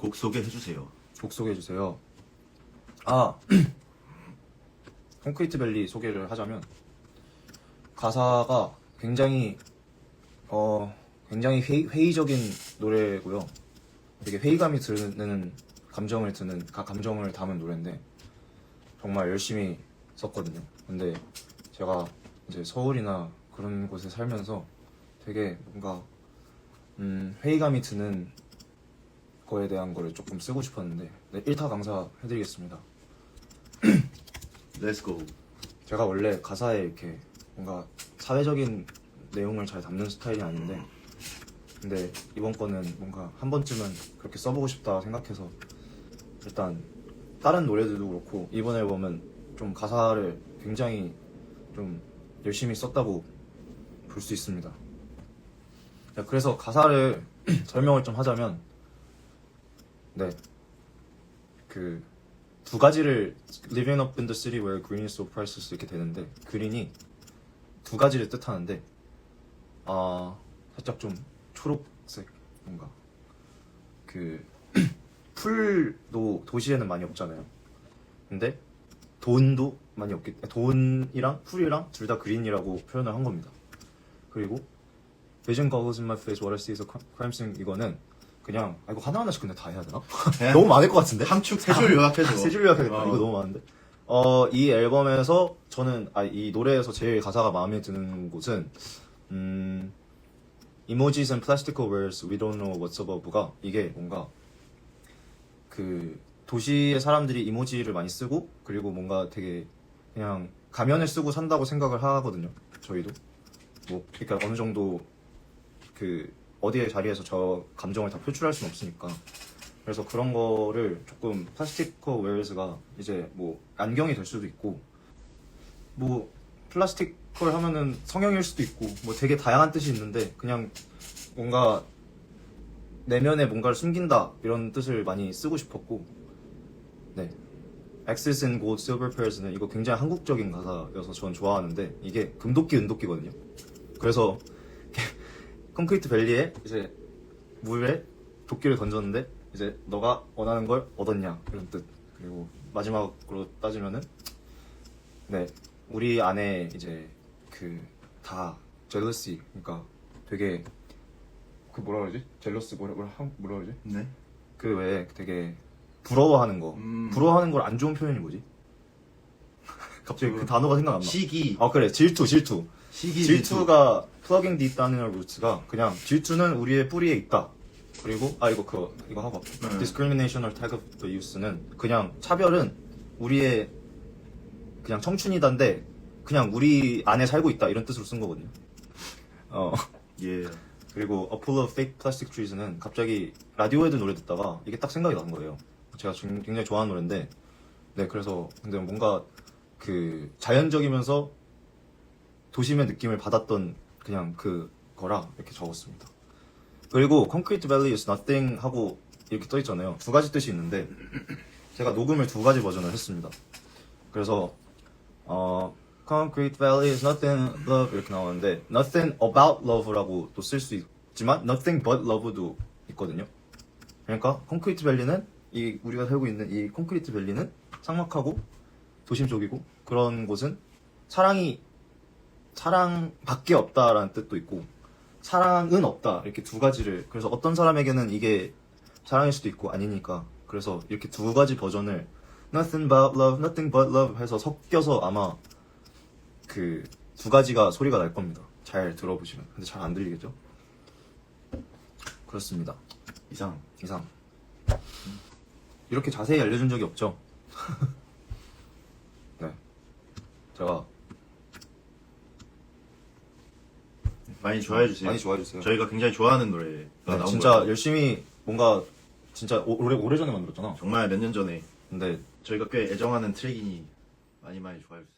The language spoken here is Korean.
곡 소개해 주세요. 곡 소개해 주세요. 아 콘크리트 밸리 소개를 하자면 가사가 굉장히 어 굉장히 회의, 회의 적인 노래고요. 되게 회의감이 드는 감정을 드는 가- 감정을 담은 노래인데 정말 열심히 썼거든요. 근데 제가 이제 서울이나 그런 곳에 살면서 되게 뭔가 음, 회의감이 드는 거에 대한 거를 조금 쓰고 싶었는데 네, 1타 강사 해드리겠습니다. Let's go. 제가 원래 가사에 이렇게 뭔가 사회적인 내용을 잘 담는 스타일이 아닌데 근데 이번 거는 뭔가 한 번쯤은 그렇게 써보고 싶다 생각해서 일단 다른 노래들도 그렇고 이번 앨범은 좀 가사를 굉장히 좀 열심히 썼다고 볼 수 있습니다. 네, 그래서 가사를 설명을 좀 하자면 네. 그 두 가지를 living up in the city where green is so priceless 이렇게 되는데 그린이 두 가지를 뜻하는데 아 살짝 좀 초록색 뭔가 그 풀도 도시에는 많이 없잖아요. 근데 돈도 많이 없기 돈이랑 풀이랑 둘 다 그린이라고 표현을 한 겁니다. 그리고 Vision goggles in my face, what I see is a crime scene 이거는 그냥 아 이거 하나하나씩 근데 다 해야 되나? 너무 많을 것 같은데? 함축 세줄 요약해줘. 세줄 요약하겠다. 어. 이거 너무 많은데. 어, 이 앨범에서 저는 아, 이 노래에서 제일 가사가 마음에 드는 곳은 음, Emojis and Plastical Words We Don't Know What's Above가 이게 뭔가 그 도시의 사람들이 이모지를 많이 쓰고 그리고 뭔가 되게 그냥 가면을 쓰고 산다고 생각을 하거든요. 저희도 뭐 그러니까 어느 정도 그 어디의 자리에서 저 감정을 다 표출할 수는 없으니까. 그래서 그런 거를 조금 플라스티커 웨어즈가 이제 뭐 안경이 될 수도 있고 뭐 플라스틱 걸 하면은 성형일 수도 있고 뭐 되게 다양한 뜻이 있는데 그냥 뭔가 내면에 뭔가를 숨긴다 이런 뜻을 많이 쓰고 싶었고 네. X's and Gold Silver Pairs는 이거 굉장히 한국적인 가사여서 전 좋아하는데 이게 금도끼 은도끼거든요. 그래서 콘크리트 밸리에 이제 물에 도끼를 던졌는데 이제 너가 원하는 걸 얻었냐 이런 뜻 그리고 마지막으로 따지면은 네 우리 안에 이제 그 다 젤러시 그러니까 되게 그 뭐라 그러지 젤러스 뭐라 뭐라 한- 뭐라 그러지 네. 그 외에 되게 부러워하는 거 음. 부러워하는 걸 안 좋은 표현이 뭐지 갑자기 그 단어가 생각 안 나. 시기. 아 그래 질투 질투 시기 질투가 플러깅 디 있다는 루트가 그냥 질투는 우리의 뿌리에 있다. 그리고 아 이거 그거 이거 하고 네. tag of the youth는 그냥 차별은 우리의 그냥 청춘이다인데 그냥 우리 안에 살고 있다 이런 뜻으로 쓴 거거든요. 어 예. 그리고 A Pool of Fake Plastic Trees는 갑자기 라디오헤드 노래 듣다가 이게 딱 생각이 난 거예요. 제가 굉장히 좋아하는 노래인데, 네 그래서 근데 뭔가 그 자연적이면서 도심의 느낌을 받았던 그냥 그 거라 이렇게 적었습니다. 그리고 Concrete Valley is nothing 하고 이렇게 써 있잖아요. 두 가지 뜻이 있는데 제가 녹음을 두 가지 버전을 했습니다. 그래서 어 Concrete Valley is nothing love 이렇게 나오는데 nothing about love라고 또 쓸 수 있지만 nothing but love도 있거든요. 그러니까 콘크리트 밸리는 이 우리가 살고 있는 이 콘크리트 밸리는 삭막하고 도심 쪽이고 그런 곳은 사랑이 사랑밖에 없다라는 뜻도 있고 사랑은 없다 이렇게 두 가지를 그래서 어떤 사람에게는 이게 사랑일 수도 있고 아니니까 그래서 이렇게 두 가지 버전을 nothing but love, nothing but love 해서 섞여서 아마 그 두 가지가 소리가 날 겁니다. 잘 들어보시면. 근데 잘 안 들리겠죠? 그렇습니다. 이상. 이상. 이렇게 자세히 알려준 적이 없죠? 네. 제가 많이 좋아해 주세요. 많이 좋아해 주세요. 저희가 굉장히 좋아하는 노래가 네, 나온 진짜 거예요. 열심히 뭔가 진짜 오- 오래 오래 전에 만들었잖아. 정말 몇 년 전에 근데 저희가 꽤 애정하는 트랙이니 많이 많이 좋아해 주세요.